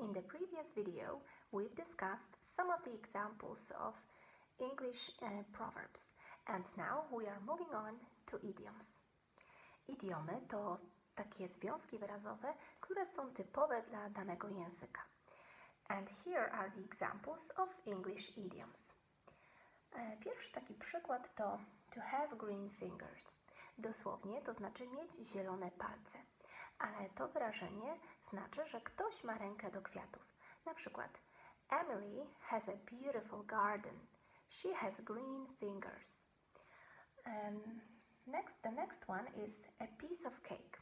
In the previous video, we've discussed some of the examples of English uh, proverbs, and now we are moving on to idioms. Idiomy to takie związki wyrazowe, które są typowe dla danego języka. And here are the examples of English idioms. E, Pierwszy taki przykład to to have green fingers. Dosłownie to znaczy mieć zielone palce, ale to wyrażenie znaczy, że ktoś ma rękę do kwiatów. Na przykład Emily has a beautiful garden. She has green fingers. Um, next, the next one is a piece of cake.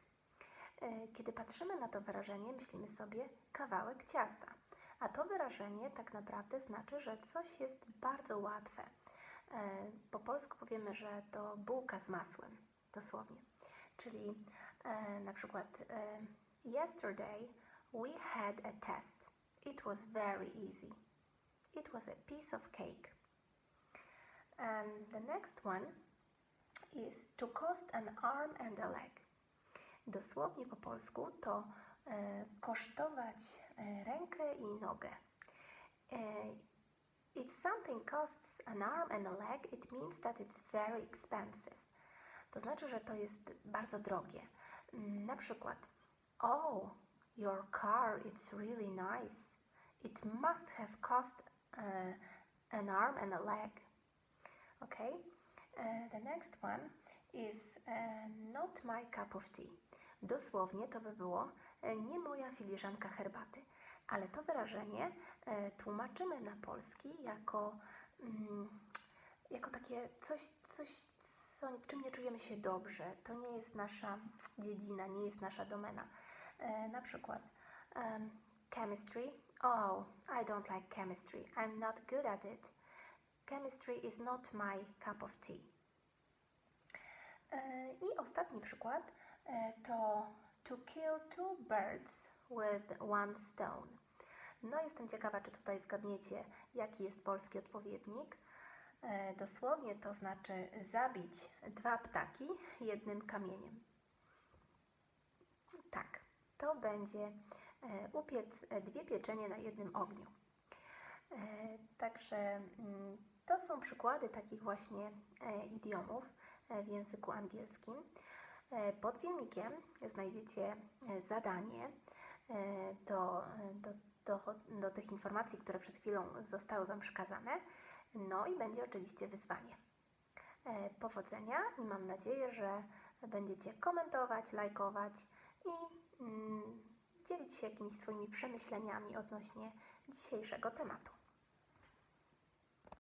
E, Kiedy patrzymy na to wyrażenie, myślimy sobie kawałek ciasta. A to wyrażenie tak naprawdę znaczy, że coś jest bardzo łatwe. E, Po polsku powiemy, że to bułka z masłem, dosłownie. Czyli na przykład e, Yesterday we had a test. It was very easy. It was a piece of cake. And the next one is to cost an arm and a leg. Dosłownie po polsku to e, kosztować e, rękę i nogę. E, if something costs an arm and a leg, it means that it's very expensive. To znaczy, że to jest bardzo drogie. Na przykład, oh, your car is really nice. It must have cost uh, an arm and a leg. Okay? Uh, the next one is uh, not my cup of tea. Dosłownie to by było nie moja filiżanka herbaty, ale to wyrażenie tłumaczymy na polski jako, mm, jako takie coś, coś co, w czym nie czujemy się dobrze. To nie jest nasza dziedzina, nie jest nasza domena. E, na przykład um, chemistry. Oh, I don't like chemistry. I'm not good at it. Chemistry is not my cup of tea. E, I ostatni przykład e, to to kill two birds with one stone. No, jestem ciekawa, czy tutaj zgadniecie, jaki jest polski odpowiednik. E, Dosłownie to znaczy zabić dwa ptaki jednym kamieniem. Tak, to będzie e, upiec e, dwie pieczenie na jednym ogniu. Także mm, to są przykłady takich właśnie idiomów w języku angielskim. Pod filmikiem znajdziecie zadanie do, do, do, do tych informacji, które przed chwilą zostały Wam przekazane. No i będzie oczywiście wyzwanie. E, Powodzenia i mam nadzieję, że będziecie komentować, lajkować i mm, dzielić się jakimiś swoimi przemyśleniami odnośnie dzisiejszego tematu.